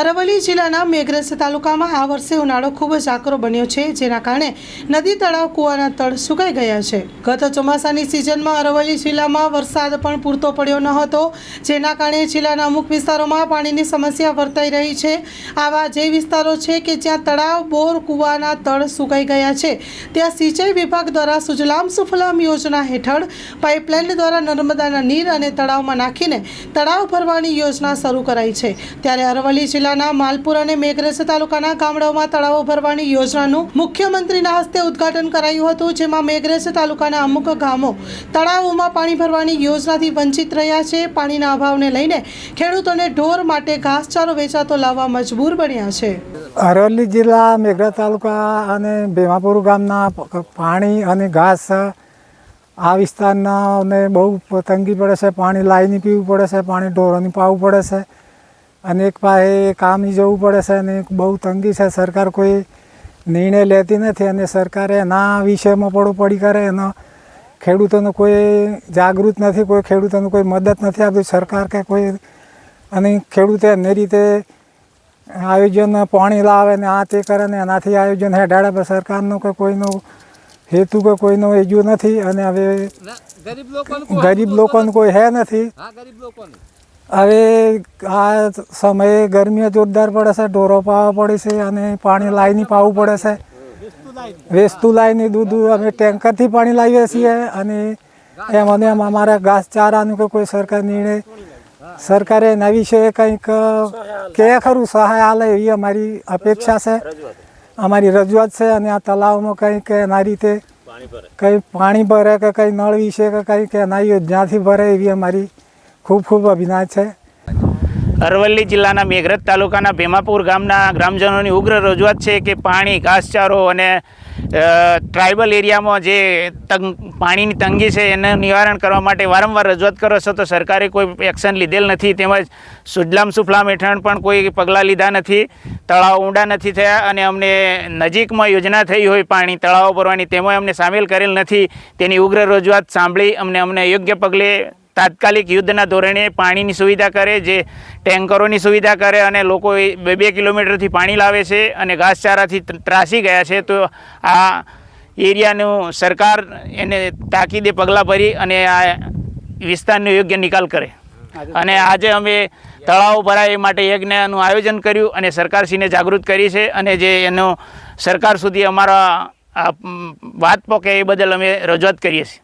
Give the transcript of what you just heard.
અરવલ્લી જિલ્લાના મેઘરજ તાલુકામાં આ વર્ષે ઉનાળો ખૂબ જ આકરો બન્યો છે, જેના કારણે નદી તળાવ કૂવાના તળ સુકાઈ ગયા છે. ગત ચોમાસાની સિઝનમાં અરવલ્લી જિલ્લામાં વરસાદ પણ પૂરતો પડ્યો ન હતો, જેના કારણે જિલ્લાના અમુક વિસ્તારોમાં પાણીની સમસ્યા વર્તાઈ રહી છે. આવા જે વિસ્તારો છે કે જ્યાં તળાવ, બોર, કૂવાના તળ સુકાઈ ગયા છે, ત્યાં સિંચાઈ વિભાગ દ્વારા સુજલામ સુફલામ યોજના હેઠળ પાઇપલાઇન દ્વારા નર્મદાના નીર અને તળાવમાં નાખીને તળાવ ભરવાની યોજના શરૂ કરાઈ છે. ત્યારે અરવલ્લી જિલ્લાના માલપુર અને મેઘરજ તાલુકાના ગામડાઓમાં તળાવો ભરવાની યોજનાનું મુખ્યમંત્રીના હસ્તે ઉદ્ઘાટન કરાયું હતું, જેમાં મેઘરજ તાલુકાના અમુક ગામો તળાવોમાં પાણી ભરવાની યોજનાથી વંચિત રહ્યા છે. પાણીના અભાવને લઈને ખેડૂતોને ઢોર માટે ઘાસચારો વેચાતો લાવવા મજબૂર બન્યા છે. અરવલ્લી જિલ્લા મેઘરા તાલુકા અને ભીમાપુર ગામના પાણી અને ઘાસ આ વિસ્તારના બહુ તંગી પડે છે. પાણી લાવીને પીવું પડે છે, પાણી ઢોરોને પાવું પડે છે. અને એક પાસે કામ જવું પડે છે અને બહુ તંગી છે. સરકાર કોઈ નિર્ણય લેતી નથી અને સરકારે એના વિષયમાં પડો પડી કરે એનો ખેડૂતોને કોઈ જાગૃત નથી કોઈ ખેડૂતોને કોઈ મદદ નથી આપતી. સરકાર કે કોઈ અને ખેડૂતે એની રીતે આયોજન પાણી લાવે ને આ તે કરે ને એનાથી આયોજન હેડાડે પણ સરકારનો કે કોઈનો હેતુ કે કોઈનો એજુ નથી અને હવે ગરીબ લોકોને કોઈ હે નથી. ગરીબ લોકોને. હવે આ સમયે ગરમી જોરદાર પડે છે ઢોરો પાવા પડે છે અને પાણી લાવીને પાવું પડે છે. વેસ્તુ લાવીને દૂધ અમે ટેન્કરથી પાણી લાવીએ છીએ અને એમ અને એમ અમારા ઘાસચારાનું કે કોઈ સરકાર નિર્ણય સરકારે એના વિશે કંઈક કે ખરું સહાય આલે એવી અમારી અપેક્ષા છે. અમારી રજૂઆત છે અને આ તલાવમાં કંઈક એના રીતે કંઈ પાણી ભરે કે કંઈ નળ વિશે કે કંઈક એના યોજનાથી ભરે એવી અમારી ખૂબ ખૂબ અભિનય છે. અરવલ્લી જિલ્લાના મેઘરજ તાલુકાના ભીમાપુર ગામના ગ્રામજનોની ઉગ્ર રજૂઆત છે કે પાણી, ઘાસચારો અને ટ્રાઇબલ એરિયામાં જે તંગ, પાણીની તંગી છે એનું નિવારણ કરવા માટે વારંવાર રજૂઆત કરો છો તો સરકારે કોઈ એક્શન લીધેલ નથી. તેમજ સુજલામ સુફલામ હેઠળ પણ કોઈ પગલાં લીધા નથી. તળાવ ઊંડા નથી થયા અને અમને નજીકમાં યોજના થઈ હોય પાણી તળાવો ભરવાની, તેમાં અમને સામેલ કરેલ નથી. તેની ઉગ્ર રજૂઆત સાંભળી અમને અમને યોગ્ય પગલે તાત્કાલિક યુદ્ધના ધોરણે પાણીની સુવિધા કરે, જે ટેન્કરોની સુવિધા કરે અને લોકો બે બે કિલોમીટરથી પાણી લાવે છે અને ઘાસચારાથી ત્રાસી ગયા છે, તો આ એરિયાનું સરકાર એને તાકીદે પગલાં ભરી અને આ વિસ્તારનો યોગ્ય નિકાલ કરે. અને આજે અમે તળાવો ભરાય એ માટે યજ્ઞનું આયોજન કર્યું અને સરકારશ્રીને જાગૃત કરી છે અને જે એનો સરકાર સુધી અમારા વાત પોકે એ બદલ અમે રજૂઆત કરીએ છીએ.